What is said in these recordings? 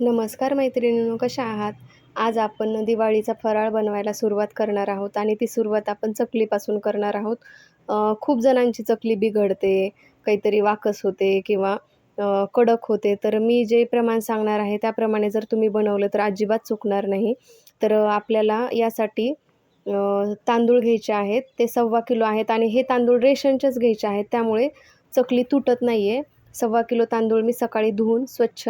नमस्कार मैत्रिणींनो कशा आहात? आज आपण दिवाळीचा फराळ बनवायला सुरुवात करणार आहोत आणि ती सुरुवात आपण चकलीपासून करणार आहोत. खूप जणांची चकली बिघडते काहीतरी वाकस होते किंवा कडक होते. तर मी जे प्रमाण सांगणार आहे त्याप्रमाणे जर तुम्ही बनवलं तर अजिबात चुकणार नाही. तर आपल्याला यासाठी तांदूळ घ्यायचे आहेत. ते सव्वा किलो आहेत आणि हे तांदूळ रेशनचेच घ्यायचे आहेत. त्यामुळे चकली तुटत नाही आहे सव्वा किलो तांदूळ मी सकाळी धुवून स्वच्छ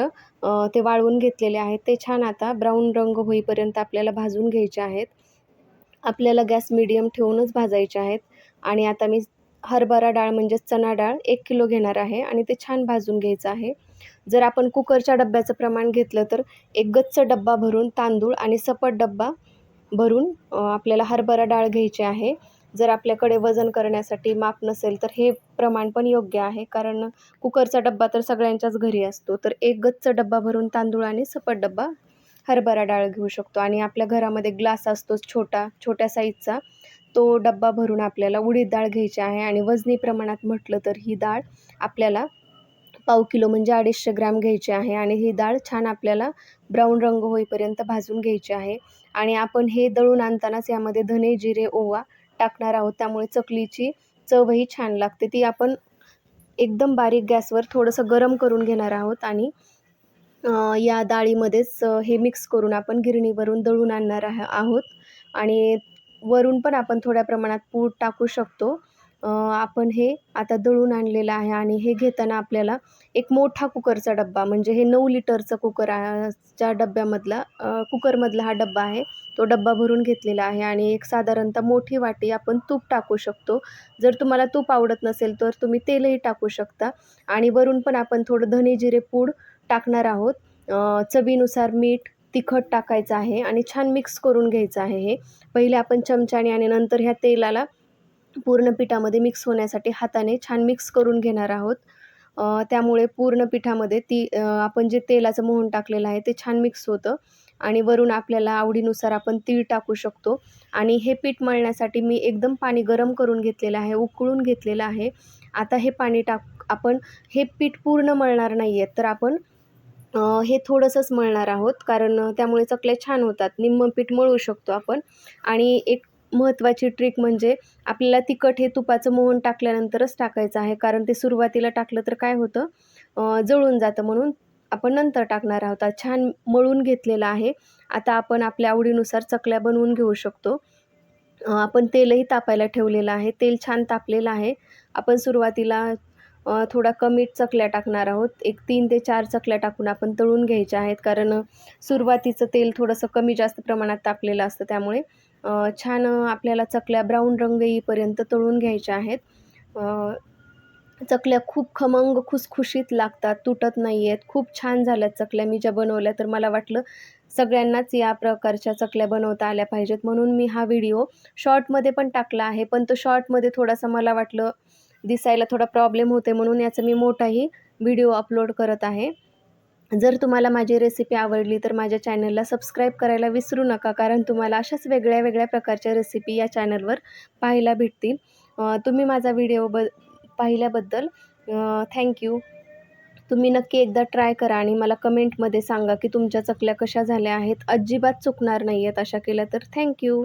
ते वाळवून घेतलेले आहेत. ते छान आता ब्राऊन रंग होईपर्यंत आपल्याला भाजून घ्यायचे आहेत. आपल्याला गॅस मिडियम ठेवूनच भाजायचे आहेत. आणि आता मी हरभरा डाळ म्हणजेच चणा डाळ एक किलो घेणार आहे आणि ते छान भाजून घ्यायचं आहे. जर आपण कुकरच्या डब्याचं प्रमाण घेतलं तर एक गच्च डब्बा भरून तांदूळ आणि सपट डब्बा भरून आपल्याला हरभरा डाळ घ्यायची आहे. जर आपल्याकडे वजन करण्यासाठी माप नसेल तर हे प्रमाण पण योग्य आहे. कारण कुकरचा डब्बा तर सगळ्यांच्याच घरी असतो. तर एक गच्च डब्बा भरून तांदूळ आणि सपट डब्बा हरभरा डाळ घेऊ शकतो. आणि आपल्या घरामध्ये ग्लास असतोच छोटा छोट्या साईजचा. तो डब्बा भरून आपल्याला उडीद डाळ घ्यायची आहे. आणि वजनी प्रमाणात म्हटलं तर ही डाळ आपल्याला पाव किलो म्हणजे अडीचशे ग्रॅम घ्यायची आहे. आणि ही डाळ छान आपल्याला ब्राऊन रंग होईपर्यंत भाजून घ्यायची आहे. आणि आपण हे दळून आणतानाच यामध्ये धने जिरे ओवा टाकणार आहोत. त्यामुळे चकलीची चवही छान लागते. ती आपण एकदम बारीक गॅसवर थोडंसं गरम करून घेणार आहोत आणि या डाळीमध्येच हे मिक्स करून आपण गिरणीवरून दळून आणणार आहे आहोत. आणि वरून पण आपण थोड्या प्रमाणात पूड टाकू शकतो. आपण हे आता दळून आणलेलं आहे आणि हे घेताना आपल्याला एक मोठा कुकरचा डब्बा म्हणजे हे नऊ लिटरचं कुकर च्या डब्यामधला कुकरमधला हा डब्बा आहे. तो डब्बा भरून घेतलेला आहे आणि एक साधारणतः मोठी वाटी आपण तूप टाकू शकतो. जर तुम्हाला तूप आवडत नसेल तर तुम्ही तेलही टाकू शकता. आणि वरून पण आपण थोडं धने जिरे पूड टाकणार आहोत. चवीनुसार मीठ तिखट टाकायचं आहे आणि छान मिक्स करून घ्यायचं आहे हे. पहिले आपण चमच्याने आणि नंतर ह्या तेलाला पूर्ण पिठामध्ये मिक्स होण्यासाठी हाताने छान मिक्स करून घेणार आहोत. त्यामुळे पूर्ण पिठामध्ये ती आपण जे तेलाचं मोहन टाकलेलं आहे ते छान मिक्स होतं. आणि वरून आपल्याला आवडीनुसार आपण तीळ टाकू शकतो. आणि हे पीठ मळण्यासाठी मी एकदम पाणी गरम करून घेतलेलं आहे उकळून घेतलेलं आहे. आता हे पाणी टाक आपण हे पीठ पूर्ण मळणार नाही आहेत तर आपण हे थोडंसंच मळणार आहोत. कारण त्यामुळे चकल्या छान होतात निम्म पीठ मळू शकतो आपण. आणि एक महत्त्वाची ट्रिक म्हणजे आपल्याला तिखट हे तुपाचं मोहन टाकल्यानंतरच टाकायचं आहे. कारण ते सुरुवातीला टाकलं तर काय होतं? जळून जातं म्हणून आपण नंतर टाकणार आहोत. छान मळून घेतलेलं आहे. आता आपण आपल्या आवडीनुसार चकल्या बनवून घेऊ शकतो. आपण तेलही तापायला ठेवलेलं आहे. तेल छान तापलेलं आहे. आपण सुरुवातीला थोडा कमी चकल्या टाकणार आहोत. एक तीन ते चार चकल्या टाकून आपण तळून घ्यायच्या आहेत. कारण सुरुवातीचं तेल थोडंसं कमी जास्त प्रमाणात तापलेलं असतं. त्यामुळे छान आपल्याला चकल्या ब्राऊन रंग येईपर्यंत तळून घ्यायच्या आहेत. चकल्या खूप खमंग खुसखुशीत लागतात. तुटत नाही आहेत खूप छान झाल्यात चकल्या मी ज्या बनवल्या. तर मला वाटलं सगळ्यांनाच या प्रकारच्या चकल्या बनवता आल्या पाहिजेत. म्हणून मी हा व्हिडिओ शॉर्टमध्ये पण टाकला आहे. पण तो शॉर्टमध्ये थोडासा मला वाटलं दिसायला थोडा प्रॉब्लेम होते म्हणून याचा मी मोठाही व्हिडिओ अपलोड करत आहे. जर तुम्हाला माझी रेसिपी आवडली तर माझ्या चॅनलला सबस्क्राईब करायला विसरू नका कारण तुम्हाला अशाच वेगळ्या वेगळ्या प्रकारच्या रेसिपी या चॅनलवर पाहायला भेटतील. तुम्ही माझा व्हिडिओ ब पाहिल्याबद्दल थँक्यू तुम्ही नक्की एकदा ट्राय करा आणि मला कमेंटमध्ये सांगा की तुमच्या चकल्या कशा झाल्या आहेत. अजिबात चुकणार नाही आहेत अशा केल्या तर थँक्यू